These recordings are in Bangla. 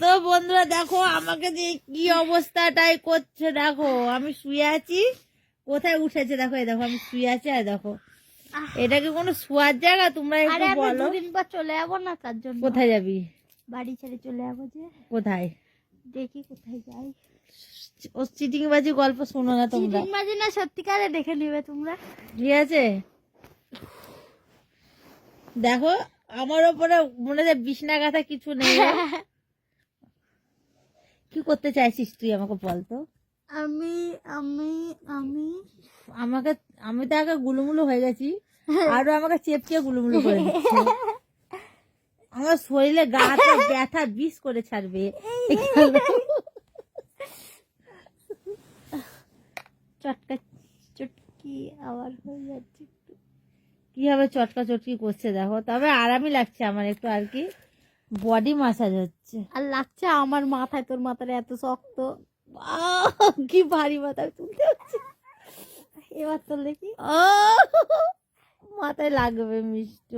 তো বন্ধুরা দেখো আমাকে যে কি অবস্থাটাই করছে দেখো আমি শুয়ে আছি। কোথায় উঠেছে দেখো এই দেখো আমি শুয়ে আছি আর দেখো এটা কি কোনো শোয়ার জায়গা? তোমরা একটু বলো। পর চলে যাব না তার জন্য। কোথায় যাবি? বাড়ি ছেড়ে চলে যাব যে। কোথায়? দেখি কোথায় যাই। ও চিটিং বাজি গল্প শোনো না তোমরা। চিটিং বাজি না সত্যিকারে দেখে নিবে তোমরা। ঠিক আছে? দেখো আমার ওপরে মনে হয় বিছনা গাথা কিছু নেই। কি করতে চাইছিস তুই আমাকে বলতো আমি আমি আমি। আমাকে আমি তো আগে গুলুমুলু হয়ে গেছি আরও আমাকে চেপকে গুলুমুলু করে আমার শরীরে গাটা ব্যথা বিষ করে ছাড়বে। চটকা চটকি আবার হয়ে যাচ্ছে একটু। কীভাবে চটকা চটকি করছে দেখো তবে আরামই লাগছে আমার একটু আর কি। বডি মাসাজ হচ্ছে। আর লাগছে আমার মাথায় তোর মাথাটা এত শক্ত। কি ভারী মাথা তুলতে হচ্ছে। এবার তোর দেখি। মাথায় লাগবে মিষ্ট।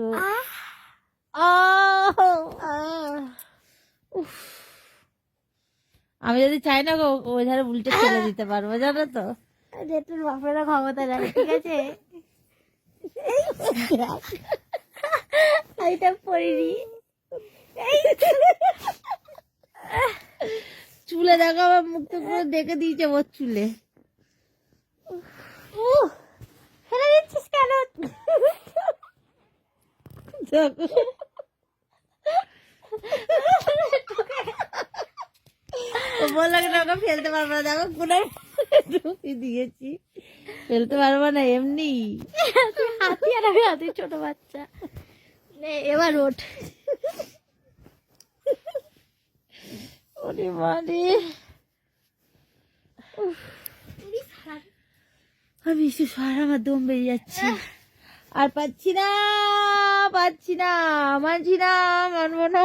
আমি যদি চাই না গো, ওই ধারে উল্টে ছেড়ে দিতে পারব জানো তো? তোর বাপেরও ক্ষমতা জানে ঠিক আছে? এইটা পড়িনি। চুলে দেখো আমার মুখ তো পুরো দেখে দিয়েছে ওর চুলে। উহ, ফেলে দিচ্ছিস কেন? দেখো। ও বলল না ওকে ফেলতে পারব না। দেখো কোনো ঢুকিয়ে দিয়েছি। ফেলতে পারব না এমনি। তুই হাতি আর আমি হাতি ছোট বাচ্চা। এবার ওঠ। ওরে মারে আমি একটু সারা আমার দম বেরিয়ে যাচ্ছে। আর পাচ্ছি না পাচ্ছি না মানছি না মানবো না।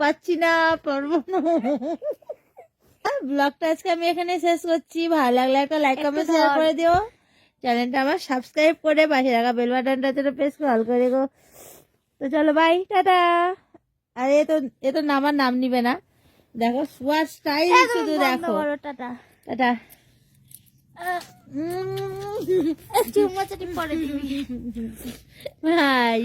পাচ্ছি না পারব না। ব্লগটা আজকে আমি এখানে শেষ করছি। ভালো লাগলে একটা লাইক কমেন্ট শেয়ার করে দিও। চ্যানেলটা আমার সাবস্ক্রাইব করে পাশে রাখা বেল বাটনটা যেন প্রেস কল করে গো তো চলো বাই টাটা। আর এ তো এ তো নামার নাম নিবে না। দেখো শোয়ার স্টাইল শুধু দেখো। টাটা। টাটা। বাই